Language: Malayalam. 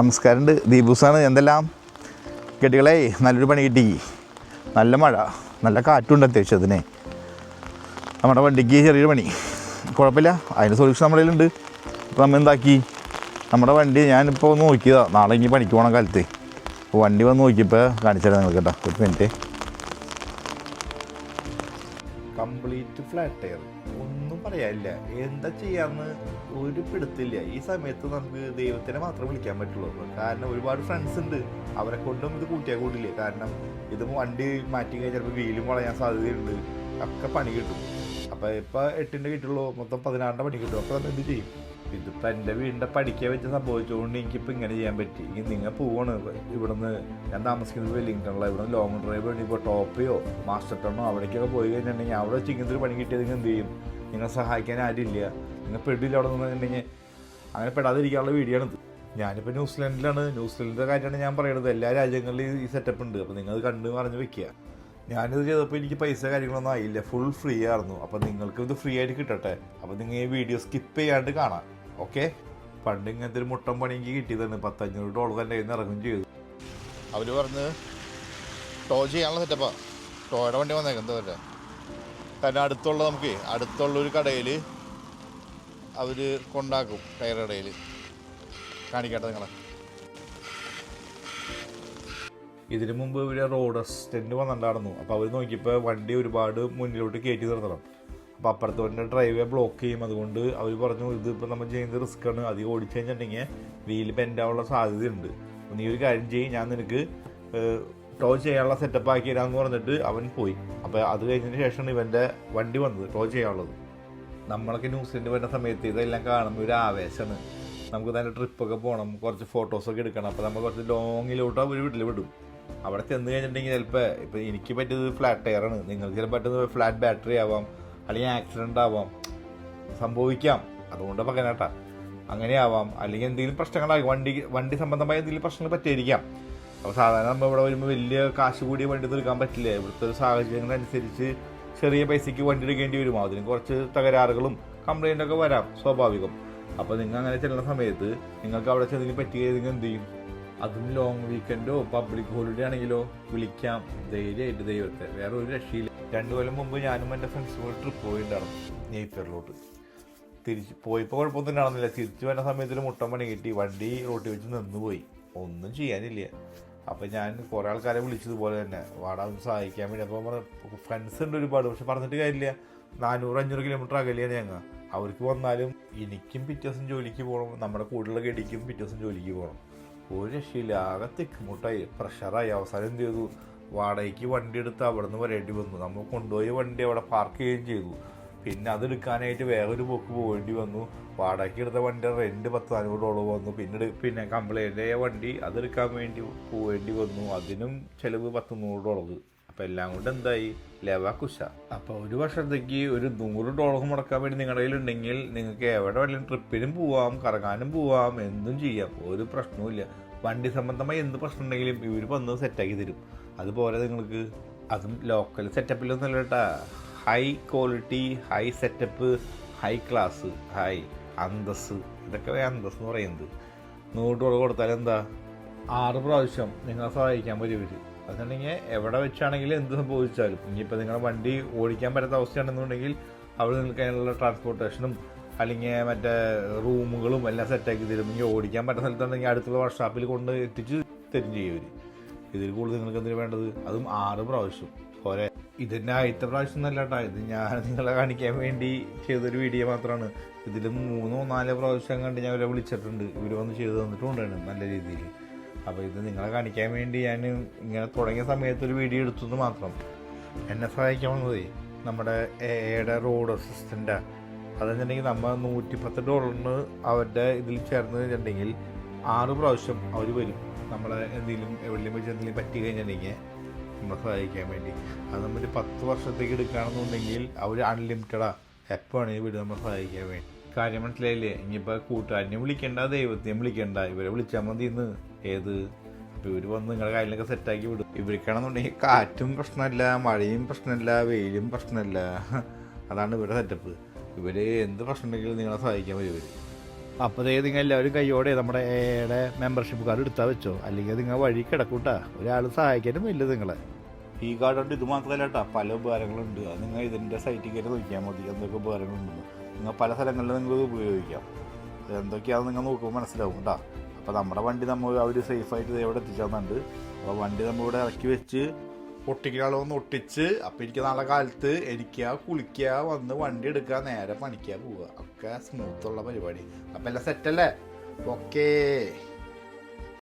നമസ്കാരമുണ്ട്. ദീപൂസാണ്. എന്തെല്ലാം? കെട്ടികളെ നല്ലൊരു പണി കിട്ടി. നല്ല മഴ നല്ല കാറ്റുണ്ട് അത്യാവശ്യത്തിന് നമ്മുടെ വണ്ടിക്ക് ചെറിയൊരു പണി. കുഴപ്പമില്ല. അതിന് സൊല്യൂഷൻ നമ്മുടെ കയ്യിലുണ്ട്. അപ്പോൾ നമ്മൾ എന്താക്കി? നമ്മുടെ വണ്ടി ഞാനിപ്പോൾ നോക്കിയതാണ് നോക്കിയതാ. നാളെ ഇനി പണിക്ക് പോകണം കാലത്ത്. വണ്ടി വന്ന് നോക്കിയപ്പോൾ കാണിച്ചു തരാം നിങ്ങൾക്ക് കേട്ടോ ഒരു മിനിറ്റ് കംപ്ലീറ്റ് ഫ്ലാറ്റ് ടയർ ഒന്നും പറയാനില്ല. എന്താ ചെയ്യാന്ന് ഒരു പിടുത്തില്ല. ഈ സമയത്ത് നമുക്ക് ദൈവത്തിനെ മാത്രം വിളിക്കാൻ പറ്റുള്ളൂ. കാരണം ഒരുപാട് ഫ്രണ്ട്സ് ഉണ്ട്. അവരെ കൊണ്ടും ഇത് കൂട്ടിയാൽ കൂടില്ല? കാരണം ഇത് വണ്ടി മാറ്റി കഴിഞ്ഞാൽ ചിലപ്പോൾ വീലും വളയാൻ സാധ്യതയുണ്ട്. ഒക്കെ പണി കിട്ടും. അപ്പോൾ ഇപ്പോൾ എട്ടിന്റെ കിട്ടുള്ളൂ മൊത്തം പതിനാറിന്റെ പണി കിട്ടും. അപ്പോൾ നമ്മൾ എന്ത് ചെയ്യും? ഇതിപ്പോൾ എന്റെ വീടിന്റെ പഠിക്കാൻ വെച്ച് സംഭവിച്ചുകൊണ്ട് എനിക്കിപ്പോൾ ഇങ്ങനെ ചെയ്യാൻ പറ്റി. ഇനി നിങ്ങൾ പോവാണ്. ഇവിടുന്ന് ഞാൻ താമസിക്കുന്നത് വെല്ലിംഗ്ടണിലാണ് ഇവിടെ ലോങ് ഡ്രൈവ് വേണ്ടി ഇപ്പോൾ ടോപ്പയോ മാസ്റ്റർ ടണ്ണോ അവിടേക്കൊക്കെ പോയി കഴിഞ്ഞിട്ടുണ്ടെങ്കിൽ അവിടെ വെച്ച് ഇങ്ങനത്തെ പണി കിട്ടിയത് നിങ്ങൾ എന്ത് ചെയ്യും? നിങ്ങളെ സഹായിക്കാൻ ആരുമില്ല നിങ്ങൾ പെടില്ല അവിടെ നിന്നിട്ടുണ്ടെങ്കിൽ അങ്ങനെ പെടാതിരിക്കാനുള്ള വീഡിയോ ആണിത് ഞാനിപ്പോൾ ന്യൂസിലൻഡിലാണ്. ന്യൂസിലൻഡിന്റെ കാര്യമാണ് ഞാൻ പറയുന്നത് എല്ലാ രാജ്യങ്ങളിലും ഈ സെറ്റപ്പ് ഉണ്ട്. അപ്പോൾ നിങ്ങൾ കണ്ട് പറഞ്ഞ് വെക്കുക. ഞാനിത് ചെയ്തപ്പോൾ എനിക്ക് പൈസ കാര്യങ്ങളൊന്നും ആയില്ല. ഫുൾ ഫ്രീ ആയിരുന്നു. അപ്പോൾ നിങ്ങൾക്കും ഇത് ഫ്രീ ആയിട്ട് കിട്ടട്ടെ. അപ്പോൾ നിങ്ങൾ ഈ വീഡിയോ സ്കിപ്പ് ചെയ്യാണ്ട് കാണാം. ഓക്കെ. പണ്ട് ഇങ്ങനത്തെ ഒരു മുട്ടം പണി എനിക്ക് കിട്ടിയതാണ്. പത്തഞ്ഞൂറ് ഡോളർ എന്റെ കയ്യിൽ നിന്ന് ഇറങ്ങും ചെയ്തു. അവർ പറഞ്ഞ് ടോ ചെയ്യാനുള്ള സെറ്റപ്പാ ടോയുടെ വണ്ടി വന്നേക്കാം എന്താ പറയുക കാരണം അടുത്തുള്ള നമുക്ക് അടുത്തുള്ള ഒരു കടയിൽ അവർ കൊണ്ടാക്കും ടയർ കടയിൽ. കാണിക്കട്ടെ നിങ്ങളെ. ഇതിനു മുമ്പ് ഇവിടെ റോഡ് അസിസ്റ്റന്റ് വന്നിട്ടുണ്ടായിരുന്നു. അപ്പോൾ അവർ നോക്കിയപ്പോൾ വണ്ടി ഒരുപാട് മുന്നിലോട്ട് കയറ്റി നിർത്തണം. അപ്പോൾ വണ്ടി ഡ്രൈവേ ബ്ലോക്ക് ചെയ്യും. അതുകൊണ്ട് അവർ പറഞ്ഞു ഇത് ഇപ്പോൾ നമ്മൾ ചെയ്യുന്നത് റിസ്ക് ആണ്. അധികം ഓടിച്ചു കഴിഞ്ഞിട്ടുണ്ടെങ്കിൽ വീൽ ബെൻഡാവുള്ള സാധ്യതയുണ്ട്. അപ്പോൾ നീ ഒരു കാര്യം ചെയ്യും. ഞാൻ നിനക്ക് ടോ ചെയ്യാനുള്ള സെറ്റപ്പ് ആക്കി തരാമെന്ന് പറഞ്ഞിട്ട് അവൻ പോയി. അപ്പോൾ അത് കഴിഞ്ഞതിന് ശേഷമാണ് ഇവന്റെ വണ്ടി വന്നത് ടോ ചെയ്യാനുള്ളത്. നമ്മളൊക്കെ ന്യൂസിന്റെ വരുന്ന സമയത്ത് ഇതെല്ലാം കാണുമ്പോൾ ഒരു ആവേശമാണ്. നമുക്ക് തന്നെ ട്രിപ്പൊക്കെ പോകണം കുറച്ച് ഫോട്ടോസൊക്കെ എടുക്കണം. അപ്പോൾ നമ്മൾ കുറച്ച് ലോങ്ങിലോട്ട് ഒരു വീട്ടിൽ വിടും. അവിടെ ചെന്ന് കഴിഞ്ഞിട്ടുണ്ടെങ്കിൽ ചിലപ്പോൾ ഇപ്പോൾ എനിക്ക് പറ്റിയത് ഫ്ലാറ്റ് ടയറാണ് നിങ്ങൾക്ക് ചിലപ്പോൾ പറ്റുന്നത് ഫ്ലാറ്റ് ബാറ്ററി ആവാം. അല്ലെങ്കിൽ ആക്സിഡന്റ് ആവാം സംഭവിക്കാം. അതുകൊണ്ട് പകനാട്ടാ. അങ്ങനെ ആവാം അല്ലെങ്കിൽ എന്തെങ്കിലും പ്രശ്നങ്ങളായി വണ്ടി വണ്ടി സംബന്ധമായ എന്തെങ്കിലും പ്രശ്നങ്ങൾ പറ്റിയിരിക്കാം. അപ്പോൾ സാധാരണ നമ്മൾ ഇവിടെ വരുമ്പോൾ വലിയ കാശ് കൂടി വണ്ടി തീർക്കാൻ പറ്റില്ല. ഇവിടുത്തെ ഒരു സാഹചര്യങ്ങളനുസരിച്ച് ചെറിയ പൈസയ്ക്ക് വണ്ടി എടുക്കേണ്ടി വരും. അതിന് കുറച്ച് തകരാറുകളും കംപ്ലൈന്റ് ഒക്കെ വരാം സ്വാഭാവികം. അപ്പോൾ നിങ്ങൾ അങ്ങനെ ചെല്ലുന്ന സമയത്ത് നിങ്ങൾക്ക് അവിടെ ചെന്നതിന് പറ്റിയ എന്ത് ചെയ്യും? അതും ലോങ് വീക്കെൻഡോ പബ്ലിക് ഹോളിഡേ ആണെങ്കിലോ വിളിക്കാം. ധൈര്യമായിട്ട് ദൈവത്തെ. വേറെ ഒരു രക്ഷയില്ല. രണ്ടു കൊല്ലം മുമ്പ് ഞാനും എന്റെ ഫ്രണ്ട്സും കൂടെ ട്രിപ്പ് പോയിട്ടുണ്ടായിരുന്നു. നെയ്ഫെയറിലോട്ട് തിരിച്ച് പോയപ്പോൾ കുഴപ്പമൊന്നും ഉണ്ടായിരുന്നില്ല. തിരിച്ചു വരുന്ന സമയത്തിൽ മുട്ടം പണി കിട്ടി. വണ്ടി റോട്ടിൽ വെച്ച് നിന്നുപോയി. ഒന്നും ചെയ്യാനില്ല. അപ്പം ഞാൻ കുറേ ആൾക്കാരെ വിളിച്ചതുപോലെ തന്നെ. വാടാ ഒന്ന് സഹായിക്കാൻ വേണ്ടി. അപ്പോൾ ഫ്രണ്ട്സ് ഉണ്ട് ഒരുപാട്. പക്ഷെ പറഞ്ഞിട്ട് കാര്യമില്ല. നാനൂറ് അഞ്ഞൂറ് കിലോമീറ്റർ അകലെയാണ് ഞങ്ങൾ അവർക്ക് വന്നാലും എനിക്കും പിറ്റേ ദിവസം ജോലിക്ക് പോകണം നമ്മുടെ കൂടെയുള്ള ഗഡിക്കും പിറ്റേ ദിവസം ജോലിക്ക് പോകണം ഒരു രക്ഷയില്ല ആകെ തിക്കുമുട്ടായി പ്രഷറായി. അവസാനം എന്ത് ചെയ്തു? വാടകയ്ക്ക് വണ്ടി എടുത്ത് അവിടെ നിന്ന് വരേണ്ടി വന്നു. നമ്മൾ കൊണ്ടുപോയി വണ്ടി അവിടെ പാർക്ക് ചെയ്യുകയും ചെയ്തു. പിന്നെ അതെടുക്കാനായിട്ട് വേറൊരു പോക്ക് പോകേണ്ടി വന്നു. വാടകയ്ക്ക് എടുത്ത വണ്ടി റെന്റ് പത്ത് നാനൂറ് ഡോളർ വന്നു. പിന്നീട് പിന്നെ കംപ്ലൈന്റ് ആയ വണ്ടി അതെടുക്കാൻ വേണ്ടി പോകേണ്ടി വന്നു. അതിനും ചിലവ് പത്ത് നൂറ് ഡോളർ അപ്പം എല്ലാം കൊണ്ട് എന്തായി? ലെവ കുശ. അപ്പോൾ ഒരു വർഷത്തേക്ക് ഒരു നൂറ് ഡോളർ മുടക്കാൻ വേണ്ടി നിങ്ങളുടെ കയ്യിലുണ്ടെങ്കിൽ നിങ്ങൾക്ക് എവിടെ വേണമെങ്കിലും ട്രിപ്പിനും പോവാം കറങ്ങാനും പോവാം എന്തും ചെയ്യാം. ഒരു പ്രശ്നവുമില്ല. വണ്ടി സംബന്ധമായി എന്ത് പ്രശ്നം ഉണ്ടെങ്കിലും ഇവർ വന്ന് സെറ്റാക്കി തരും. അതുപോലെ നിങ്ങൾക്ക് അതും ലോക്കൽ സെറ്റപ്പിലൊന്നും കേട്ടാ. High quality high setup high class high അന്തസ് ഇതൊക്കെ അന്തസ് എന്ന് പറയുന്നത്. നൂറ് ഡോളർ കൊടുത്താൽ എന്താ? ആറ് പ്രാവശ്യം നിങ്ങളെ സഹായിക്കാൻ വരും ഇവർ അതുണ്ടെങ്കിൽ എവിടെ വെച്ചാണെങ്കിലും എന്ത് സംഭവിച്ചാലും. ഇനിയിപ്പോൾ നിങ്ങളുടെ വണ്ടി ഓടിക്കാൻ പറ്റാത്ത അവസ്ഥയാണെന്നുണ്ടെങ്കിൽ അവിടെ നിങ്ങൾക്ക് അതിനുള്ള ട്രാൻസ്പോർട്ടേഷനും അല്ലെങ്കിൽ മറ്റേ റൂമുകളും എല്ലാം സെറ്റാക്കി തരും. ഇനി ഓടിക്കാൻ പറ്റുന്ന സ്ഥലത്തുണ്ടെങ്കിൽ അടുത്തുള്ള വർക്ക്ഷോപ്പിൽ കൊണ്ട് എത്തിച്ച് തരും ചെയ്യും ഇതിൽ കൂടുതൽ നിങ്ങൾക്ക് എന്തിനു വേണ്ടത്? അതും ആറ് പ്രാവശ്യം. പോരെ ഇതിന്റെ ആദ്യത്തെ പ്രാവശ്യം എന്നല്ല കേട്ടോ. ഇത് ഞാൻ നിങ്ങളെ കാണിക്കാൻ വേണ്ടി ചെയ്തൊരു വീഡിയോ മാത്രമാണ് ഇതിൽ മൂന്നോ നാലോ പ്രാവശ്യം കണ്ട് ഞാൻ ഇവരെ വിളിച്ചിട്ടുണ്ട്. ഇവർ വന്ന് ചെയ്ത് തന്നിട്ടുണ്ടാണ് നല്ല രീതിയിൽ. അപ്പോൾ ഇത് നിങ്ങളെ കാണിക്കാൻ വേണ്ടി ഞാൻ ഇങ്ങനെ തുടങ്ങിയ സമയത്ത് ഒരു വീഡിയോ എടുത്തു എന്ന് മാത്രം. എന്നെ സഹായിക്കാൻ വന്നതേ നമ്മുടെ എയുടെ റോഡ് അസിസ്റ്റന്റാണ് അതെന്നുണ്ടെങ്കിൽ നമ്മൾ നൂറ്റിപ്പത്ത് ഡോളറിന് അവരുടെ ഇതിൽ ചേർന്ന് വെച്ചിട്ടുണ്ടെങ്കിൽ ആറ് പ്രാവശ്യം അവർ വരും. നമ്മളെ എന്തെങ്കിലും എവിടെയും വെച്ച് എന്തെങ്കിലും പറ്റി കഴിഞ്ഞിട്ടുണ്ടെങ്കിൽ നമ്മളെ സഹായിക്കാൻ വേണ്ടി. അത് നമ്മൾ പത്ത് വർഷത്തേക്ക് എടുക്കുകയാണെന്നുണ്ടെങ്കിൽ അവർ അൺലിമിറ്റഡാണ് എപ്പോൾ വിടും നമ്മളെ സഹായിക്കാൻ വേണ്ടി. കാര്യം മനസ്സിലായില്ലേ? ഇനിയിപ്പോൾ കൂട്ടുകാരനെ വിളിക്കേണ്ട ദൈവത്തെയും വിളിക്കേണ്ട. ഇവരെ വിളിച്ചാൽ മതി ഇന്ന് ഏത് ഇവർ വന്ന് നിങ്ങളുടെ കാര്യങ്ങളൊക്കെ സെറ്റാക്കി വിടും. ഇവർക്കാണെന്നുണ്ടെങ്കിൽ കാറ്റും പ്രശ്നമല്ല മഴയും പ്രശ്നമല്ല വെയിലും പ്രശ്നമല്ല. അതാണ് ഇവരുടെ സെറ്റപ്പ് ഇവർ എന്ത് പ്രശ്നം ഉണ്ടെങ്കിലും നിങ്ങളെ സഹായിക്കാൻ വരും ഇവർ അപ്പോൾ ദേ നിങ്ങൾ എല്ലാവരും കയ്യോടെ നമ്മുടെ എയുടെ മെമ്പർഷിപ്പ് കാർഡ് എടുത്താൽ വെച്ചോ? അല്ലെങ്കിൽ നിങ്ങൾ വഴി കിടക്കൂട്ടാ. ഒരാൾ സഹായിക്കാനും ഇല്ല നിങ്ങളെ. ഈ കാർഡ് കൊണ്ട് ഇത് മാത്രമല്ല കേട്ടോ. പല ഉപകാരങ്ങളുണ്ട്. അത് നിങ്ങൾ ഇതിന്റെ സൈറ്റിൽ കയറി നോക്കിയാൽ മതി. എന്തൊക്കെ ഉപകാരങ്ങളുണ്ടെന്ന്. നിങ്ങൾ പല സ്ഥലങ്ങളിലും നിങ്ങൾ ഉപയോഗിക്കാം. എന്തൊക്കെയാണെന്ന് നിങ്ങൾ നോക്കുമ്പോൾ മനസ്സിലാവും കേട്ടോ. അപ്പോൾ നമ്മുടെ വണ്ടി നമ്മൾ അവർ സേഫായിട്ട് എവിടെ എത്തിച്ചാന്നുണ്ട് അപ്പോൾ വണ്ടി നമ്മൾ ഇവിടെ ഇറക്കി വെച്ച് ഒട്ടിക്കുന്ന ആളൊന്ന് ഒട്ടിച്ച് അപ്പോൾ എനിക്ക് നാളെ കാലത്ത് എനിക്ക് കുളിക്കുക വന്ന് വണ്ടി എടുക്കുക നേരെ പണിക്കുക പോവുക. ഒക്കെ സ്മൂത്തുള്ള പരിപാടി. അപ്പോൾ എല്ലാം സെറ്റല്ലേ ഓക്കേ